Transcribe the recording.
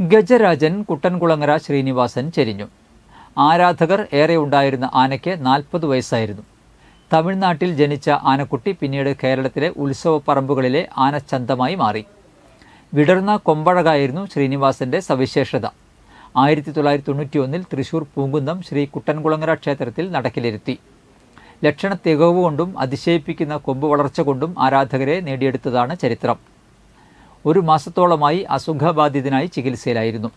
ഗജരാജൻ കുട്ടൻകുളങ്ങര ശ്രീനിവാസൻ ചെരിഞ്ഞു. ആരാധകർ ഏറെ ഉണ്ടായിരുന്ന ആനയ്ക്ക് നാൽപ്പത് വയസ്സായിരുന്നു. തമിഴ്നാട്ടിൽ ജനിച്ച ആനക്കുട്ടി പിന്നീട് കേരളത്തിലെ ഉത്സവ പറമ്പുകളിലെ ആനച്ചന്തമായി മാറി. വിടർന്ന കൊമ്പഴകായിരുന്നു ശ്രീനിവാസന്റെ സവിശേഷത. ആയിരത്തി തൊള്ളായിരത്തി തൊണ്ണൂറ്റി ഒന്നിൽ തൃശൂർ പൂങ്കുന്നം ശ്രീ കുട്ടൻകുളങ്ങര ക്ഷേത്രത്തിൽ നടക്കിലിരുത്തി. ലക്ഷണ തികവുകൊണ്ടും അതിശയിപ്പിക്കുന്ന കൊമ്പ് വളർച്ച കൊണ്ടും ആരാധകരെ നേടിയെടുത്തതാണ് ചരിത്രം. ഒരു മാസത്തോളമായി അസുഖബാധിതനായി ചികിത്സയിലായിരുന്നു.